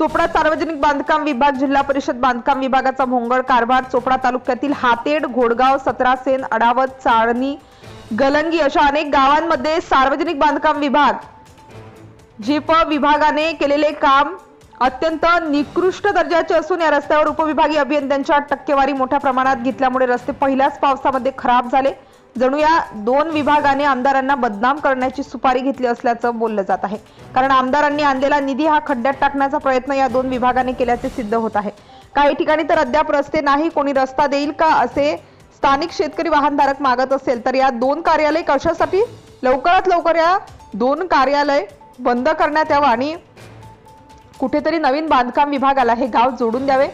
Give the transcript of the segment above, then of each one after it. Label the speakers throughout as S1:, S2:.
S1: चोपडा सार्वजनिक बांधकाम विभाग जिल्हा परिषद बांधकाम विभागाचा भोंगळ कारभार चोपडा तालुक्यातील हातेड घोडगाव सतरासेन अडावत चाळणी गलंगी अशा अनेक गावांमध्ये सार्वजनिक बांधकाम विभाग जीप विभागाने केलेले काम अत्यंत निकृष्ट दर्जाचे असून या रस्त्यावर उपविभागीय अभियंत्यांच्या टक्केवारी मोठ्या प्रमाणात घेतल्यामुळे रस्ते पहिल्याच पावसामध्ये खराब झाले. जणू या दोन विभागाने आमदारांना बदनाम करण्याची सुपारी घेतली असल्याचं बोललं जात आहे. कारण आमदारांनी आणलेला निधी हा खड्ड्यात टाकण्याचा प्रयत्न या दोन विभागाने केल्याचे सिद्ध होत आहे. काही ठिकाणी तर अद्याप रस्ते नाही कोणी रस्ता देईल का असे स्थानिक शेतकरी वाहनधारक मागत असेल तर या दोन कार्यालय कशासाठी? लवकरात लवकर या दोन कार्यालय बंद करण्यात यावं आणि कुठेतरी नवीन बांधकाम विभागाला हे गाव जोडून द्यावे.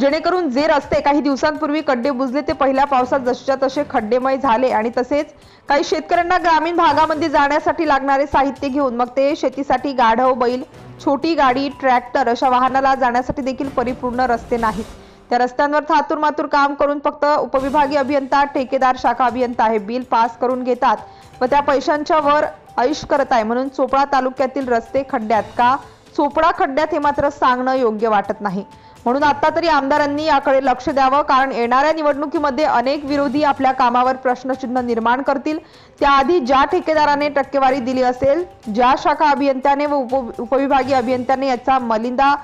S1: जेणेकरून जे रस्ते काही दिवसांपूर्वी खड्डे बुजले ते पहिल्या पावसात जसेच्या तसे खड्डेमय झाले आणि तसेच काही शेतकऱ्यांना ग्रामीण भागामध्ये जाण्यासाठी लागणारे साहित्य घेऊन मग ते शेतीसाठी गाढव बैल छोटी गाडी ट्रॅक्टर अशा वाहनाला जाण्यासाठी देखील परिपूर्ण रस्ते नाहीत. त्या रस्त्यांवर थातूर मातूर काम करून फक्त उपविभागीय अभियंता ठेकेदार शाखा अभियंता हे बिल पास करून घेतात व त्या पैशांच्या वर ऐश करत आहे. म्हणून चोपडा तालुक्यातील रस्ते खड्ड्यात का? चोपडा खड्ड्यात हे मात्र सांगणं योग्य वाटत नाही. म्हणून आता तरी आमदारांनी याकडे लक्ष द्यावं कारण येणाऱ्या निवडणुकीमध्ये अनेक विरोधी आपल्या कामावर प्रश्नचिन्ह निर्माण करतील त्याआधी ज्या ठेकेदाराने टक्केवारी दिली असेल ज्या शाखा अभियंत्याने व उप उपविभागीय अभियंत्याने याचा मलिंदा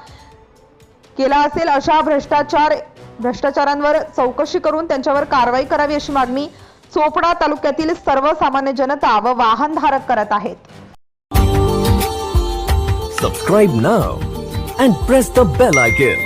S1: केला असेल अशा भ्रष्टाचार भ्रष्टाचारांवर चौकशी करून त्यांच्यावर कारवाई करावी अशी मागणी चोपडा तालुक्यातील सर्वसामान्य जनता व वाहनधारक करत आहेत
S2: subscribe now and press the bell icon.